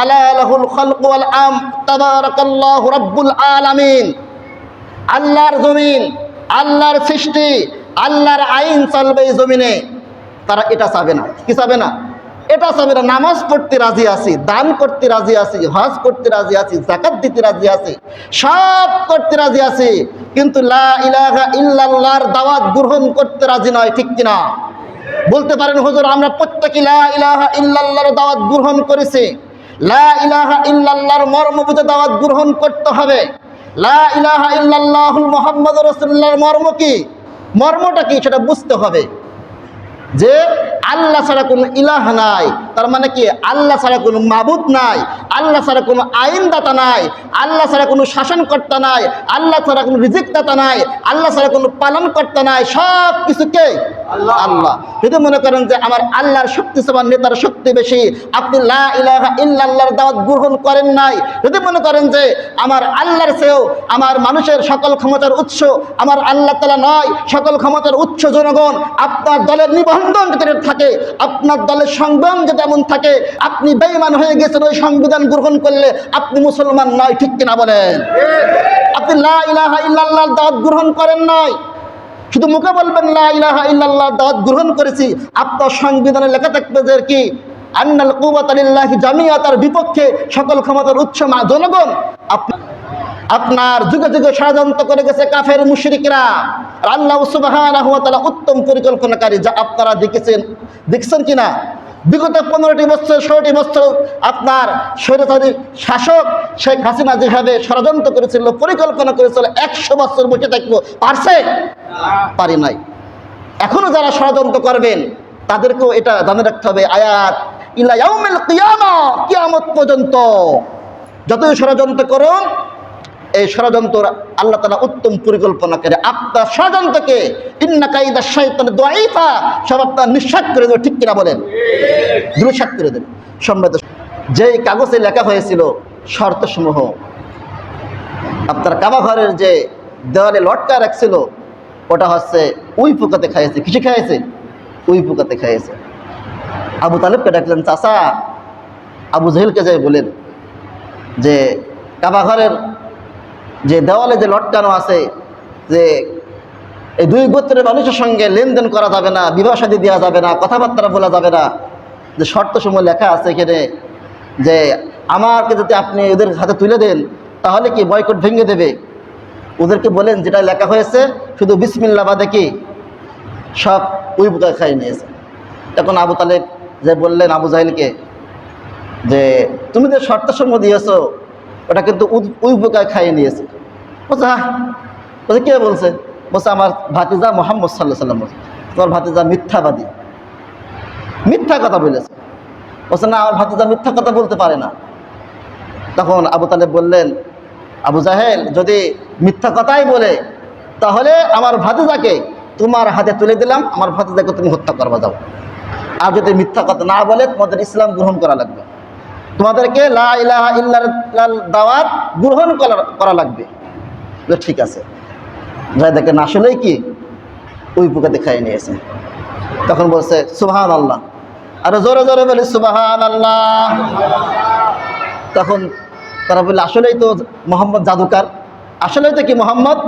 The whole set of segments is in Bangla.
আলা লাহুল খালকু ওয়াল আম, তাবারাকাল্লাহু আল্লাহর জমিন, আল্লাহর সৃষ্টি, আল্লাহর আইন চলবে এই জমিনে। তারা এটা চাবে না। কি চাবে না? এটা চাবে না। নামাজ পড়তে রাজি আছি, দান করতে রাজি আছি, হজ করতে রাজি আছি জাকাত দিতে রাজি আছি, সব করতে রাজি আছি, কিন্তু লা ইলাহা ইল্লাল্লাহর দাওয়াত গ্রহণ করতে রাজি নয়, ঠিক কিনা? বলতে পারেন, হুজুর, আমরা প্রত্যেকে লা ইলাহা ইল্লাল্লাহর দাওয়াত গ্রহণ করেছি। লা ইলাহা ইল্লাল্লাহর মর্ম বুঝে দাওয়াত গ্রহণ করতে হবে। লা ইলাহা ইল্লাল্লাহুল মুহাম্মাদুর রাসূলুল্লাহর মর্ম কি? মর্মটা কি? সেটা বুঝতে হবে। যে আল্লাহ ছাড়া কোনো ইলাহ নাই, তার মানে কি? আল্লাহ ছাড়া কোনো মাবুদ নাই, আল্লাহ ছাড়া কোনো আইনদাতা নাই, আল্লাহ ছাড়া কোনো শাসনকর্তা নাই, আল্লাহ ছাড়া কোনো রিজিকদাতা নাই, আল্লাহ ছাড়া কোনো পালনকর্তা নাই সব কিছুকে আল্লাহ। আল্লাহ যদি মনে করেন যে আমার আল্লাহর শক্তি সমান নেতার শক্তি বেশি আপনি লা ইলাহা ইল্লাল্লাহর দাওয়াত গ্রহণ করেন নাই। যদি মনে করেন যে আমার আল্লাহর চেয়েও আমার মানুষের সকল ক্ষমতার উৎস আমার আল্লাহ তালা নয় সকল ক্ষমতার উৎস জনগণ আপনার দলের নিবন্ধন যদি থাকে আপনার দলের সংগ্রাম যদি এমন থাকে আপনি বেইমান হয়ে গেছেন ওই সংবিধান গ্রহণ করলে আপনি মুসলমান নয় ঠিক কিনা বলেন? আপনি লা ইলাহা ইল্লাল্লাহর দাওয়াত গ্রহণ করেন নাই। শুধু মুখে বলবেন দাওয়াত গ্রহণ করেছি। আপনার সংবিধানে লেখা থাকবে যে কি? আন্নাল কুবাত আলিল্লাহ জামিয়া তার বিপক্ষে সকল ক্ষমতার উৎস মা জনগণ আপ- আপনার যুগে যুগে ষড়যন্ত্র করে গেছে কাফের মুশরিকরা। আল্লাহ তাআলা উত্তম পরিকল্পনাকারী, যা আপনারা দেখেছেন দেখছেন কিনা? বিগত পনেরোটি বছর, ষোলোটি বছর আপনার স্বৈরাচারী শাসক শেখ হাসিনা যেভাবে ষড়যন্ত্র করেছিল, পরিকল্পনা করেছিল, একশো বছর বসে থাকব, পারছে? পারি নাই। এখনও যারা ষড়যন্ত্র করবেন, তাদেরকেও এটা জানে রাখতে হবে। আয়াত, ইলা কিয়ামত পর্যন্ত যতই ষড়যন্ত্র করুন এই ষড়যন্ত্র আল্লাহ তালা উত্তম পরিকল্পনা করে। আপনার ষড়যন্ত্রকে ইন্না কাইদা সব নিঃশ্বাস করে দেবে, ঠিক কিনা বলেন? দুঃশ্বাস করে দেবে। সম্মত। যেই কাগজে লেখা হয়েছিল শর্তসমূহ, আপনার কাবা ঘরের যে দেওয়ালে লটকা রাখছিল, ওটা হচ্ছে উই পোকাতে খাইয়েছে কিছু খাইয়েছে উই পোকাতে খাইয়েছে আবু তালেবকে ডাকলেন চাষা আবু জহিলকে যাই বলেন যে কাবা ঘরের যে দেওয়ালে যে লটকানো আছে, যে এই দুই গোত্রের মানুষের সঙ্গে লেনদেন করা যাবে না, বিবাহ সাদী দেওয়া যাবে না, কথাবার্তা বলা যাবে না, যে শর্ত সময় লেখা আছে এখানে, যে আমাকে যদি আপনি ওদের হাতে তুলে দেন, তাহলে কি বয়কট ভেঙে দেবে? ওদেরকে বলেন, যেটা লেখা হয়েছে, শুধু বিসমিল্লা বাদে কি? সব উই খাই নিয়েছে। তখন আবু তালেব যে বললেন আবু জাহিলকে, যে, তুমি যে শর্ত সমূহ দিয়েছ, ওটা কিন্তু উই পোকায় খাইয়ে নিয়েছে। বলছে হ্যাঁ। বলছে, কে বলছে? বলছে, আমার ভাতিজা মোহাম্মদ সাল্লাহ সাল্লাম বলছে, তোমার ভাতিজা মিথ্যাবাদী। মিথ্যা কথা বলেছে। বলছে, না, আমার ভাতিজা মিথ্যা কথা বলতে পারে না। তখন আবু তালেব বললেন, আবু জাহেল, যদি মিথ্যা কথাই বলে, তাহলে আমার ভাতিজাকে তোমার হাতে তুলে দিলাম, আমার ভাতিজাকে তুমি হত্যা করবা, যাও। আর যদি মিথ্যা কথা না বলে, তোমাদের ইসলাম গ্রহণ করা লাগবে। তোমাদেরকে লা ইলাহা ইল্লাল্লাহ দাওয়াত গ্রহণ করা লাগবে। বলে, ঠিক আছে। যাই দেখেন আসলেই কি ওই পোকাতে খাইয়ে নিয়েছে। তখন বলছে সুবাহান আল্লাহ আরও জোরে জোরে বলি সুবাহান আল্লাহ তখন তারা বললে আসলেই তো মোহাম্মদ জাদুকার। আসলেই তো কি মোহাম্মদ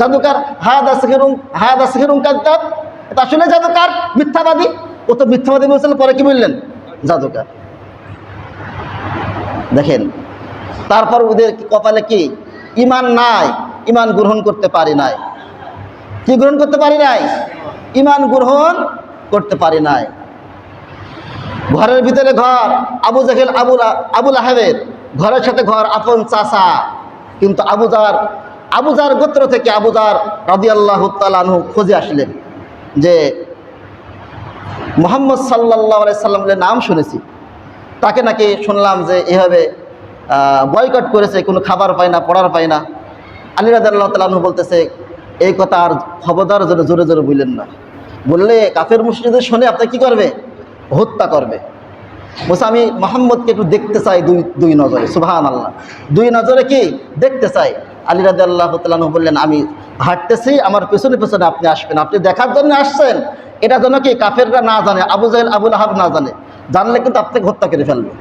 জাদুকার? হায়াদ আসিরুম হায়াদ আসিরুম কাদ্দাব এটা আসলে জাদুকার? মিথ্যাবাদী? ও তো মিথ্যাবাদী বলছিল পরে কি বললেন? জাদুকার। দেখেন তারপর ওদের কপালে কি? ইমান নাই। ইমান গ্রহণ করতে পারি নাই। কি গ্রহণ করতে পারি নাই? ইমান গ্রহণ করতে পারি নাই। ঘরের ভিতরে ঘর, আবু জাহেল আবুল আবুল আহেবের ঘরের সাথে ঘর, আপন চাষা কিন্তু আবুজার আবুজার গোত্র থেকে আবুজার রাজি আল্লাহ তালু খোঁজে আসলেন যে মোহাম্মদ সাল্লাহ সাল্লামের নাম শুনেছি। তাকে নাকি শুনলাম যে এভাবে বয়কট করেছে, কোনো খাবার পায় না, পড়ার পায় না। আলী রাজাল্লাহ তালু বলতেছে, এই কথা আর খবরদার জন্য জোরে জোরে বললেন না। বললে, কাফের মুসলিদের শুনে আপনি কি করবে? হত্যা করবে। বলছে, আমি মোহাম্মদকে একটু দেখতে চাই দুই দুই নজরে। সুবাহান আল্লাহ দুই নজরে কি? দেখতে চাই। আলী রাজি আল্লাহ তালু বললেন, আমি হাঁটতেছি, আমার পেছনে পেছনে আপনি আসবেন। আপনি দেখার জন্য আসছেন। এটা যেন কি কাফেররা না জানে, আবু জাহেল, আবুল আহাব না জানে। জানলে কিন্তু আপনাকে হত্যা করে ফেলবে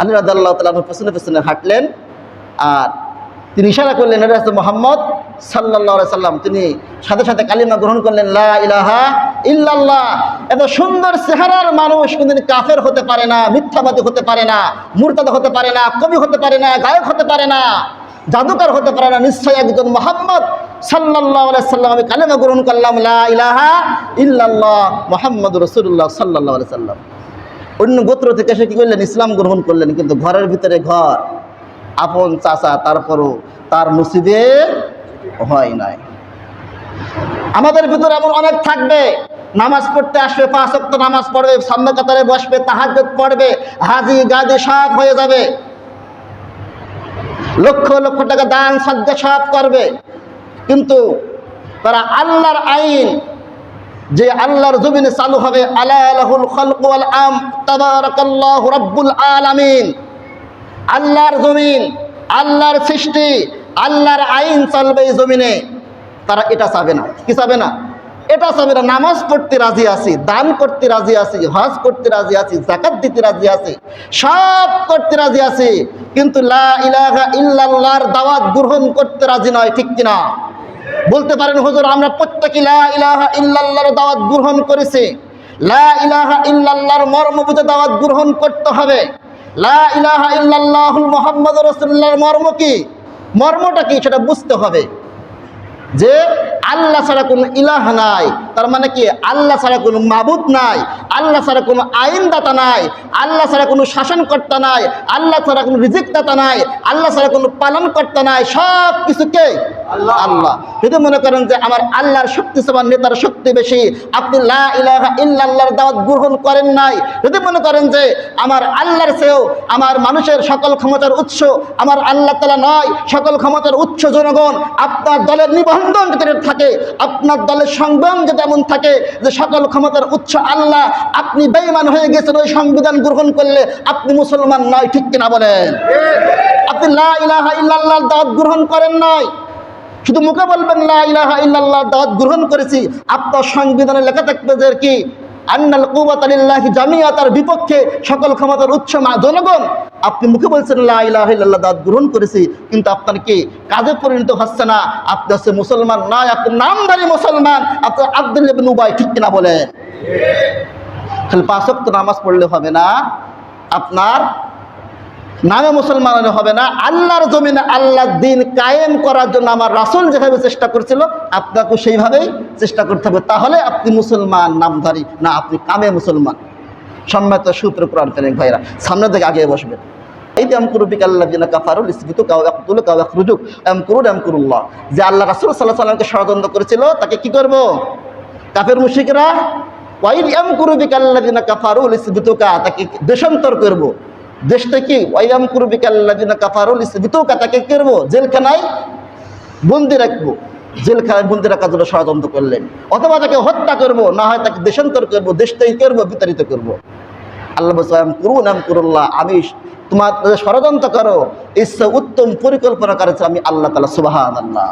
আলী রাদাল্লাহ তালাহ পেছনে পেছনে হাঁটলেন আর তিনি ইশারা করলেন এটা মোহাম্মদ সাল্লাহ সাল্লাম তিনি সাথে সাথে কালিমা গ্রহণ করলেন, লা ইলাহা ইল্লাল্লাহ এত সুন্দর চেহারার মানুষ কোনদিন কাফের হতে পারে না, মিথ্যাবাদী হতে পারে না, মুরতাদ হতে পারে না, কবি হতে পারে না, গায়ক হতে পারে না, জাদুকর হতে পারে না, নিশ্চয়ই একজন মোহাম্মদ সাল্লাহ সাল্লাম। আমি কালেমা গ্রহণ করলাম, লা ইলাহা ইল্লাল্লাহ মোহাম্মদ রসুল্লাহ সাল্লাহ সাল্লাম অন্য গোত্র থেকে সে কি করলেন? ইসলাম গ্রহণ করলেন, কিন্তু ঘরের ভিতরে ঘর। আপন চাচা, তারপরও তার নসিবে হয় নাই। আমাদের ভিতরে এমন অনেক থাকবে, নামাজ পড়তে আসবে, পাঁচ অক্ট নামাজ পড়বে, সামনে কাতারে বসবে, তাহাজ্জুদ পড়বে, হাজি গাদি সব হয়ে যাবে। লক্ষ লক্ষ টাকা দান, সজ্জা সব করবে। কিন্তু তারা আল্লাহর আইন, যে আল্লাহর জমিনে চালু হবে আলাহুল খলকুল আম আলামিন। আল্লাহর জমিন, আল্লাহর সৃষ্টি, আল্লাহর আইন চলবে এই জমিনে। তারা এটা চাবে না। কি চাবে না? এটা চাবে না। নামাজ পড়তে রাজি আছি, দান করতে রাজি আছি, হজ করতে রাজি আছি, জাকাত দিতে রাজি আছি, সব করতে রাজি আছি, কিন্তু লা ইলাহা ইল্লাল্লাহর দাওয়াত গ্রহণ করতে রাজি নয়, ঠিক কিনা? বলতে পারেন, হুজুর, আমরা প্রত্যেকে লা ইলাহা ইল্লাল্লাহর দাওয়াত গ্রহণ করেছি। লা ইলাহা ইল্লাল্লাহর মর্ম বুঝে দাওয়াত গ্রহণ করতে হবে। লা ইলাহা ইল্লাল্লাহুল মুহাম্মাদুর রাসূলুল্লাহর মর্ম কি? মর্মটা কি? সেটা বুঝতে হবে। যে আল্লাহ ছাড়া কোনো ইলাহ নাই। তার মানে কি? আল্লাহ ছাড়া কোনো মাবুদ নাই। আল্লাহ ছাড়া কোনো আইনদাতা নাই। আল্লাহ ছাড়া কোনো শাসনকর্তা নাই। আল্লাহ ছাড়া কোনো রিজিকদাতা নাই। আল্লাহ ছাড়া কোনো পালনকর্তা নাই। সব কিছুকে আল্লাহ। আল্লাহ যদি মনে করেন যে আমার আল্লাহর শক্তি সমান নেতার শক্তি বেশি আপনি লা ইলাহা ইল্লাল্লাহর দাওয়াত গ্রহণ করেন নাই। যদি মনে করেন যে আমার আল্লাহর চেয়েও আমার মানুষের সকল ক্ষমতার উৎস আমার আল্লাহ তালা নয় সকল ক্ষমতার উৎস জনগণ আপনার দলের নিবন্ধন যদি থাকে আপনার দলের সংগ্রাম যদি এমন থাকে যে সকল ক্ষমতার উৎস আল্লাহ আপনি বেইমান হয়ে গেছেন ওই সংবিধান গ্রহণ করলে আপনি মুসলমান নয় ঠিক কিনা বলেন? আপনি লা ইলাহা ইল্লাল্লাহর দাওয়াত গ্রহণ করেন নাই। শুধু মুখে বলবেন, লা ইলাহা ইল্লাল্লাহ দাওয়াত গ্রহণ করেছি। আপনার সংবিধানে লেখা থাকবে যে কি? আন্নাল কুবাত আলিল্লাহি জামিয়া তার বিপক্ষে সকল ক্ষমতার উৎস মা, জনগণ। আপনি মুখে বলছেন, লা ইলাহা ইল্লাল্লাহ দাওয়াত গ্রহণ করেছি, কিন্তু আপনার কি কাজে পরিণত হচ্ছে না? আপনি হচ্ছে মুসলমান নয়, আপনি নামধারী মুসলমান। আপনি আব্দুল ইবনে উবাই ঠিক কিনা বলেন? খালি পাঁচ ওয়াক্ত নামাজ পড়লে হবে না। আপনার নামে মুসলমান হবে না, আল্লাহর জমিনে আল্লাহর দিন কায়েম করার জন্য আমার রাসুল যেভাবে চেষ্টা করছিল, আপনাকে সেইভাবেই চেষ্টা করতে হবে। তাহলে আপনি মুসলমান নামধারী, না আপনি কামে মুসলমান। সম্মানিত সূত্র কানিক ভাইরা সামনে থেকে আগে বসবেন। এই যে এম করুবিক আল্লাহ দিনা কাফারুল ইসবিতু কাউ একতুল কাউ একরুজুক এম করুন এম করুল্লাহ যে আল্লাহ রাসুল সাল্লাহ সাল্লামকে ষড়যন্ত্র করেছিল, তাকে কি করব? কাফের মুশিকরা ওয়াইল এম করুবিক আল্লাহ দিনা কাফারুল ইসবিতুকা তাকে দেশান্তর করব। দেশটা কি, ওয়াইয়াম করবি কাল্লাদিনা কাফারুল ইসবিতুকা তাকে করব? জেলখানায় বন্দি রাখব। জেলখানায় বন্দি রাখার জন্য ষড়যন্ত্র করলেন। অথবা তাকে হত্যা করব, না হয় তাকে দেশান্তর করব, দেশটাই করব, বিতাড়িত করব। আল্লাহ বললাম করুন আম করুল্লাহ, আমি তোমার ষড়যন্ত্র করো। ইচ্ছা উত্তম পরিকল্পনা করেছে আমি আল্লাহ তালা সুবাহান আল্লাহ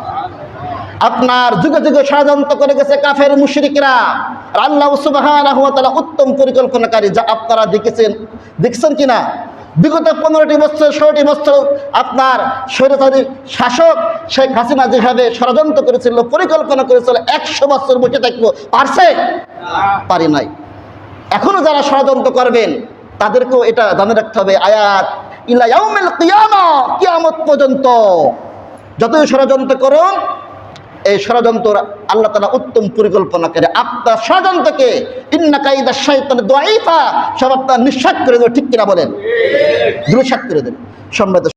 আপনার যুগে যুগে ষড়যন্ত্র করে গেছে কাফের মুশরিকরা। আল্লাহ সুবাহান উত্তম পরিকল্পনাকারী, যা আপনারা দেখেছেন। দেখছেন কিনা বিগত পনেরোটি বছর, ষোলোটি বছর আপনার স্বৈরাচারী শাসক শেখ হাসিনা যেভাবে ষড়যন্ত্র করেছিল, পরিকল্পনা করেছিল, একশো বছর বসে থাকব, পারছে? পারি নাই। এখনও যারা ষড়যন্ত্র করবেন, তাদেরকেও এটা জানে রাখতে হবে, আয়াত, ইলা কিয়ামত পর্যন্ত যতই ষড়যন্ত্র করুন এই ষড়যন্ত্র আল্লাহ তালা উত্তম পরিকল্পনা করে। আপনার ষড়যন্ত্রকে ইন্না কাইদা শয়তান দোয়াইফা সব আপনার নিঃশ্বাস করে দেবে, ঠিক কিনা বলেন? দুঃশ্বাস করে দেবে। সম্রাট